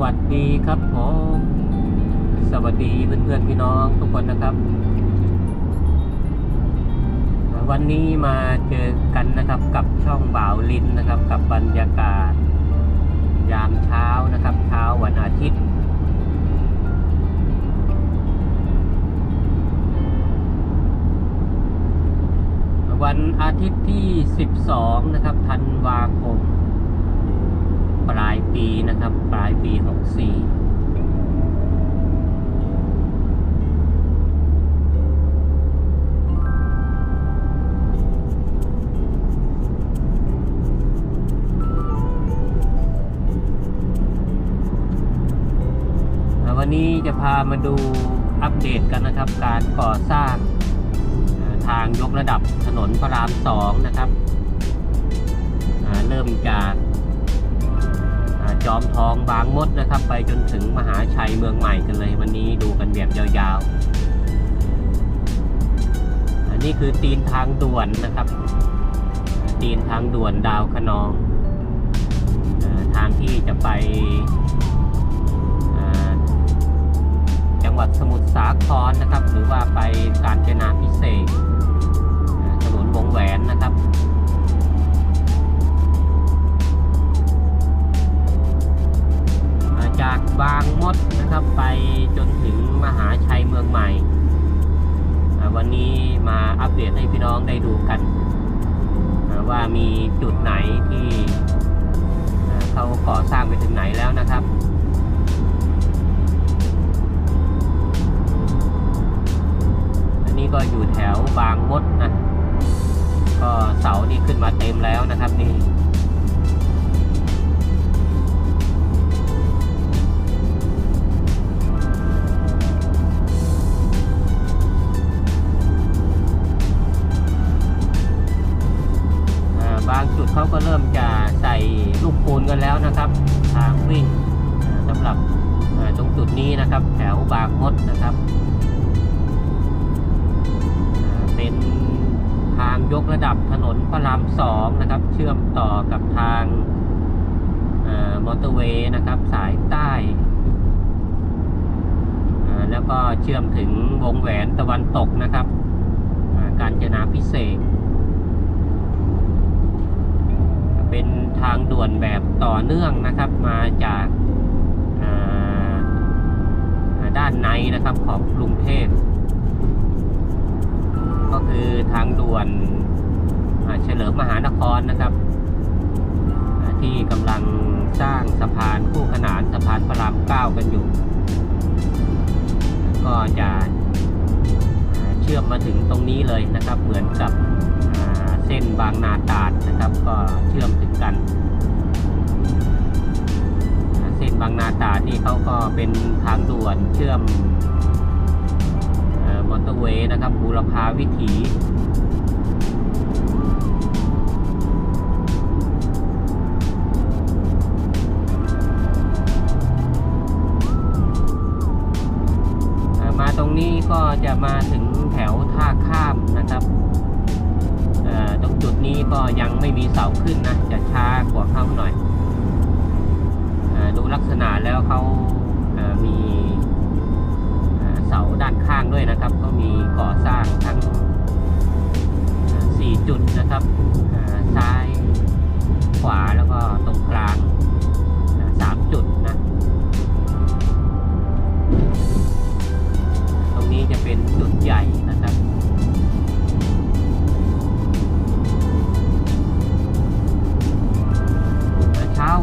วัสดีครับผมสวัสดีเพื่อนๆพี่น้องทุกคนนะครับ วันนี้มาเจอกันนะครับกับช่องบ่าวลินนะครับ กับบรรยากาศ ยามเช้านะครับ เช้าวันอาทิตย์ วันอาทิตย์ที่ 12 นะครับธันวาคม ปีนะครับ ปลายปี 64วันนี้จะพามาดูอัปเดตกันนะครับ การก่อสร้างทางยกระดับถนนพระรามสองนะครับ เริ่มจาก จอมทองบางมดนะครับ ไปจนถึงมหาชัยเมืองใหม่กันเลย วันนี้ดูกันแบบยาวๆ อันนี้คือตีนทางด่วนนะครับ ตีนทางด่วนดาวคะนองอทางที่จะไปจังหวัดสมุทรสาครนะครับ หรือว่าไปกาญจนาพิเศษถนนวงแหวนนะครับ จากบางมดนะครับไปจนถึงมหาชัยเมืองใหม่ วันนี้มาอัปเดตให้พี่น้องได้ดูกัน ว่ามีจุดไหนที่เขาก่อสร้างไปถึงไหนแล้วนะครับอันนี้ก็อยู่แถวบางมดนะ ก็เสานี่ขึ้นมาเต็มแล้วนะครับนี่ นี้นะครับ แถวบางมดนะครับเป็นทางยกระดับถนนพระรามสองนะครับ เชื่อมต่อกับทางมอเตอร์เวย์นะครับ สายใต้ แล้วก็เชื่อมถึงวงแหวนตะวันตกนะครับ การจนาพิเศษ เป็นทางด่วนแบบต่อเนื่องนะครับมาจาก ด้านในนะครับของกรุงเทพก็คือทางด่วนเฉลิมมหานครนะครับ ที่กำลังสร้างสะพานคู่ขนานสะพานพระรามเก้ากันอยู่ ก็จะเชื่อมมาถึงตรงนี้เลยนะครับ เหมือนกับเส้นบางนาตราดนะครับ ก็เชื่อมถึงกัน บางนาตราดนี่เขาก็เป็นทางด่วนเชื่อมมอเตอร์เวย์นะครับบูรพาวิถีมาตรงนี้ก็จะมาถึงแถวท่าข้ามนะครับตรงจุดนี้ก็ยังไม่มีเสาขึ้นนะ จะช้ากว่าเข้าหน่อย ดูลักษณะแล้วเขาอ่ามีเสาด้านข้างด้วยนะครับก็มีก่อสร้างทั้งอ่า4จุดนะครับซ้ายขวาแล้วก็ตรงกลางสามจุดนะ ตรงนี้จะเป็นจุดใหญ่นะครับ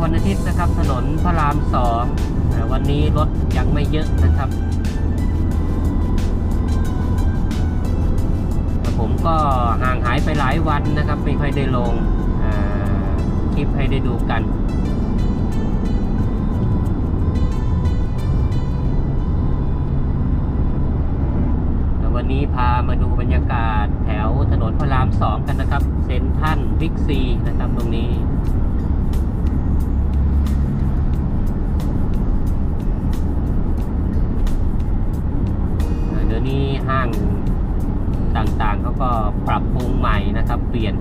วันอาทิตย์นะครับ ถนนพระรามสองอ่วันนี้รถยังไม่เยอะนะครับผมก็ห่างหายไปหลายวันนะครับ ไม่ค่อยได้ลงคลิปให้ได้ดูกันวันนี้พามาดูบรรยากาศแถวถนนพระรามสองกันนะครับ เซนทรันบิ๊กซีนะครับตรงนี้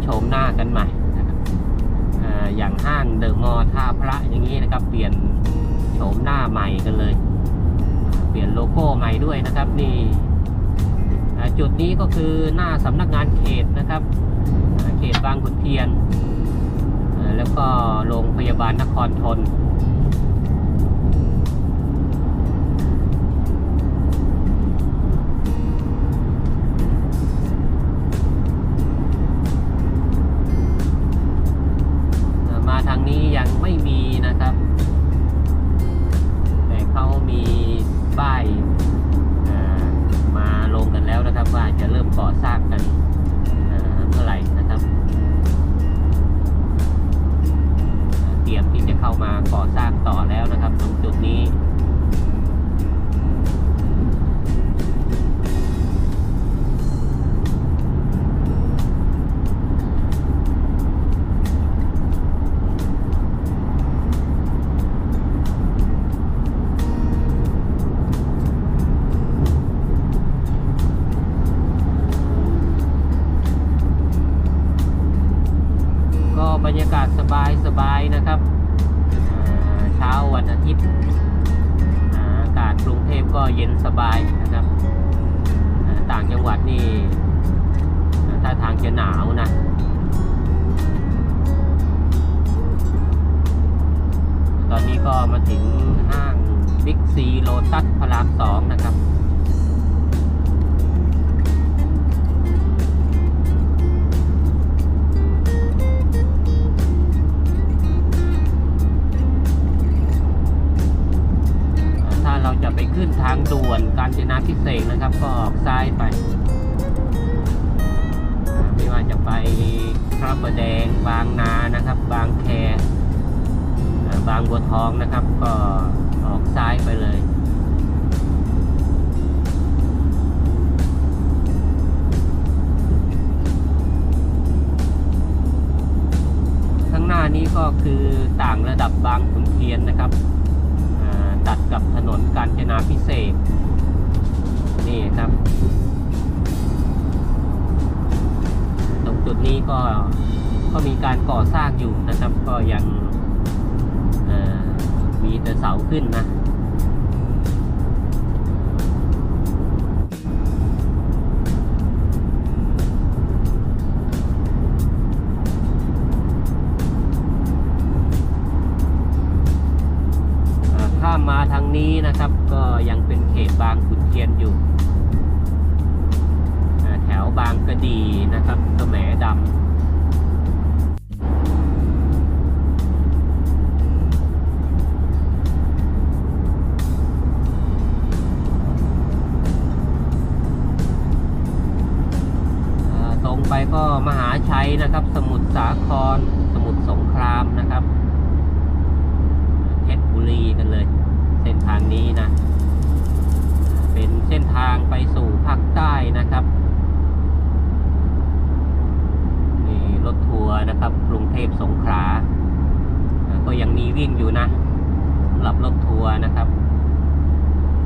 ต่างๆเขาก็ปรับปรุงใหม่นะครับเปลี่ยนโฉมหน้ากันใหม่อย่างห้างเดอะมอท่าพระอย่างนี้นะครับ เปลี่ยนโฉมหน้าใหม่กันเลย เปลี่ยนโลโก้ใหม่ด้วยนะครับนี่จุดนี้ก็คือหน้าสำนักงานเขตนะครับ เขตบางขุนเทียน แล้วก็โรงพยาบาลนครทน เทพก็เย็นสบายนะครับ ต่างจังหวัดนี่ถ้าทางจะหนาวนะตอนนี้ก็มาถึงห้างบิ๊กซีโลตัสพระรามสองนะครับ ทางด่วนกาญจนาพิเศษนะครับ ก็ออกซ้ายไป ไม่ว่าจะไปพระประแดงบางนานะครับ บางแคบางบัวทองนะครับ ก็ออกซ้ายไปเลยข้างหน้านี้ก็คือต่างระดับบางขุนเทียนนะครับ ตัดกับถนนกาญจนาพิเศษ นี่ครับ ตรงจุดนี้ก็ก็มีการก่อสร้างอยู่นะครับ ก็ยังมีแต่เสาขึ้นนะ นี้นะครับ ก็ยังเป็นเขตบางขุนเทียนอยู่ แถวบางกระดีนะครับสแหมดำตรงไปก็มหาชัยนะครับ สมุทรสาคร สมุทรสงครามนะครับ เพชรบุรีกันเลย ทางนี้นะ เป็นเส้นทางไปสู่ภาคใต้นะครับนี่รถทัวร์นะครับกรุงเทพสงขลาก็ยังมีวิ่งอยู่นะสำหรับรถทัวร์นะครับ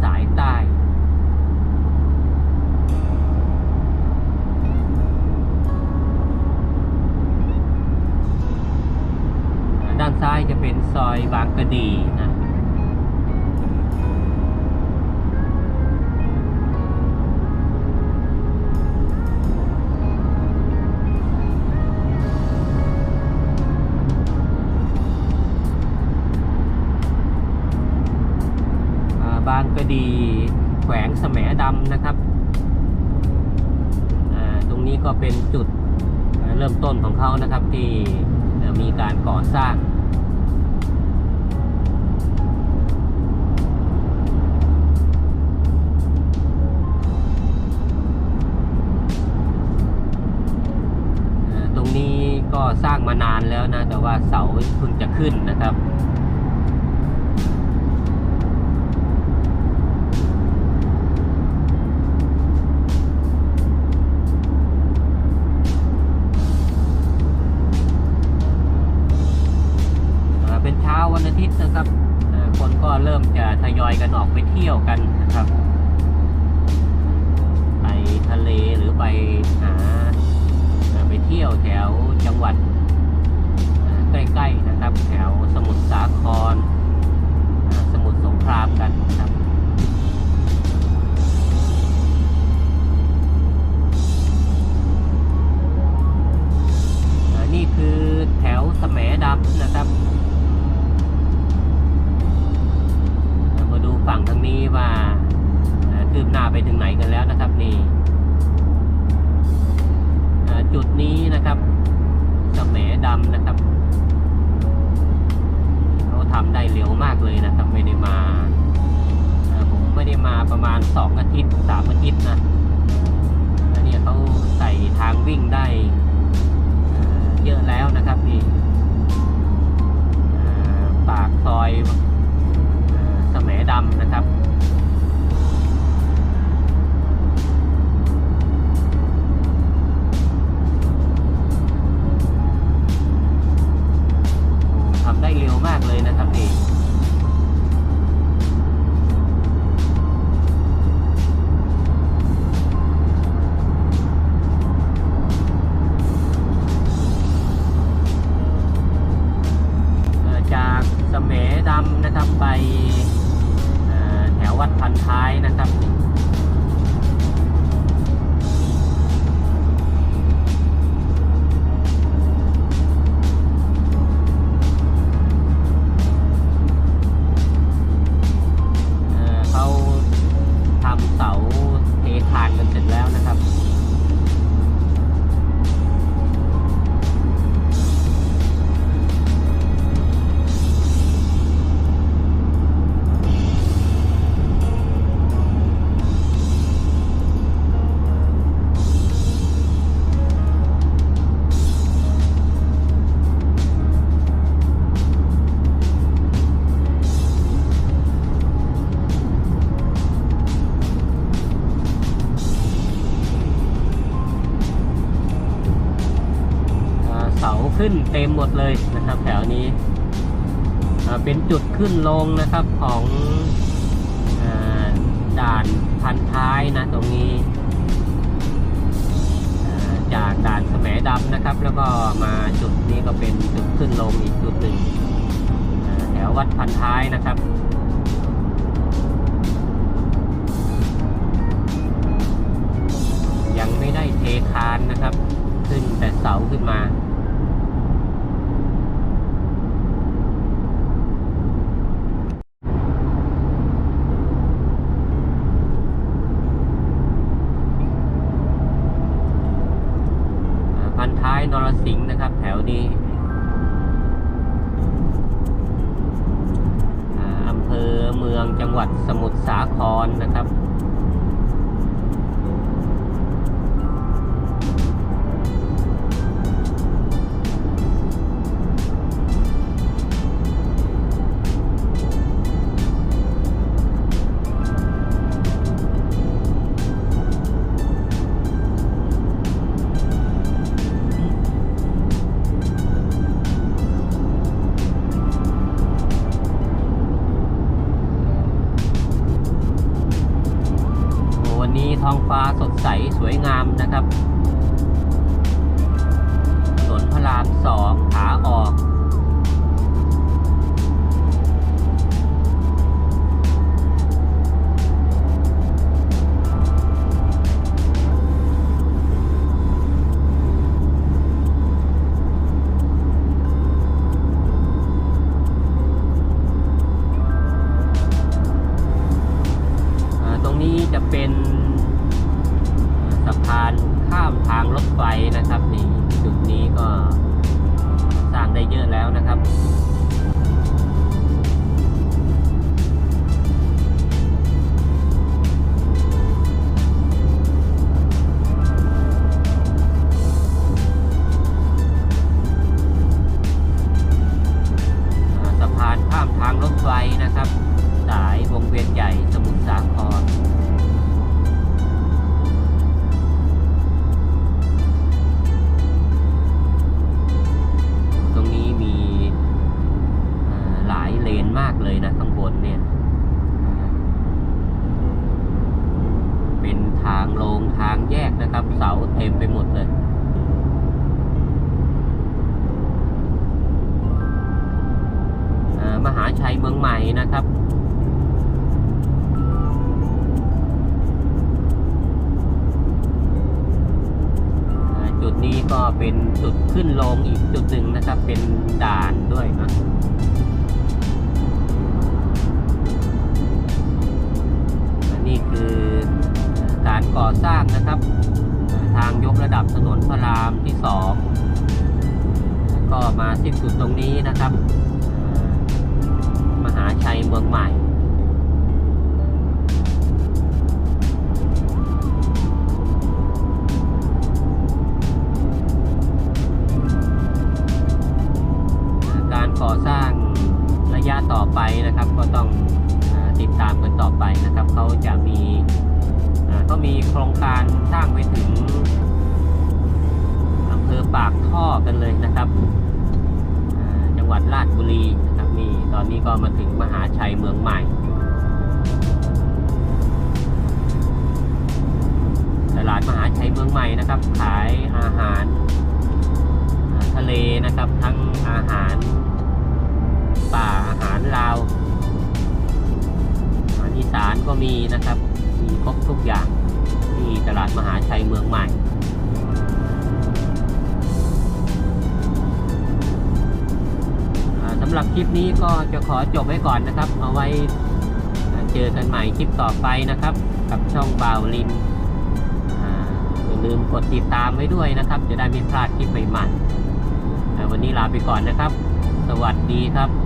สายใต้ด้านซ้ายจะเป็นซอยบางกะดีนะ ดีแขวงแสมดำนะครับอ่าตรงนี้ก็เป็นจุดเริ่มต้นของเขานะครับที่มีการก่อสร้างอ่อตรงนี้ก็สร้างมานานแล้วนะ แต่ว่าเสาเพิ่งจะขึ้นนะครับ นะครับคนก็เริ่มจะทยอยกันออกไปเที่ยวกันนะครับ ไปทะเลหรือไปหาไปเที่ยวแถวจังหวัดใกล้ๆนะ ร็วมากเลยนะครับ ไม่ได้มาผมไม่ได้มาประมาณสองอาทิตย์สามอาทิตย์นะแล้วเนี่ยเขาใส่ทางวิ่งได้เยอะแล้วนะครับนี่ปากซอยสมดำนะครับทำได้เร็วมากเลยนะครับนี่ ขึ้นเต็มหมดเลยนะครับ แถวนี้เป็นจุดขึ้นลงนะครับของอด่านพันท้ายนะตรงนี้จากด่านแสมดำนะครับ แล้วก็มาจุดนี้ก็เป็นจุดขึ้นลงอีกจุดหนึ่งแถววัดพันท้ายนะครับยังไม่ได้เทคานนะครับ ขึ้นแต่เสาขึ้นมาพั นรสิงห์นะครับ แถวนี้อ่าอำเภอเมืองจังหวัดสมุทรสาครนะครับ เลยนเนี่ยเป็นทางลงทางแยกนะครับ เสาเต็มไปหมดเลยมหาชัยเมืองใหม่นะครับจุดนี้ก็เป็นจุดขึ้นลงอีกจุดหนึ่งนะครับ เป็นด่านด้วยนะ สิ้นสุดตรงนี้นะครับ มหาชัยเมืองใหม่การก่อสร้างระยะต่อไปนะครับ ก็ต้องอติดตามกันต่อไปนะครับเขาจะมีอ่าก็มีโครงการสร้างไปถึงอำเภอปากท่อกันเลยนะครับ จังหวัดราชบุรีนะครับนี่ตอนนี้ก็มาถึงมหาชัยเมืองใหม่ ตลาดมหาชัยเมืองใหม่นะครับ ขายอาหารทะเลนะครับทั้งอาหารป่าอาหารลาวอาหารอีสานก็มีนะครับ มีครบทุกอย่างที่ตลาดมหาชัยเมืองใหม่ำหรับคลิปนี้ก็จะขอจบไว้ก่อนนะครับ เอาไว้เจอกันใหม่คลิปต่อไปนะครับ กับช่องบ่าวลินอย่าลืมกดติดตามไว้ด้วยนะครับ จะได้ไม่พลาดคลิปใหม่ๆวันนี้ลาไปก่อนนะครับ สวัสดีครับ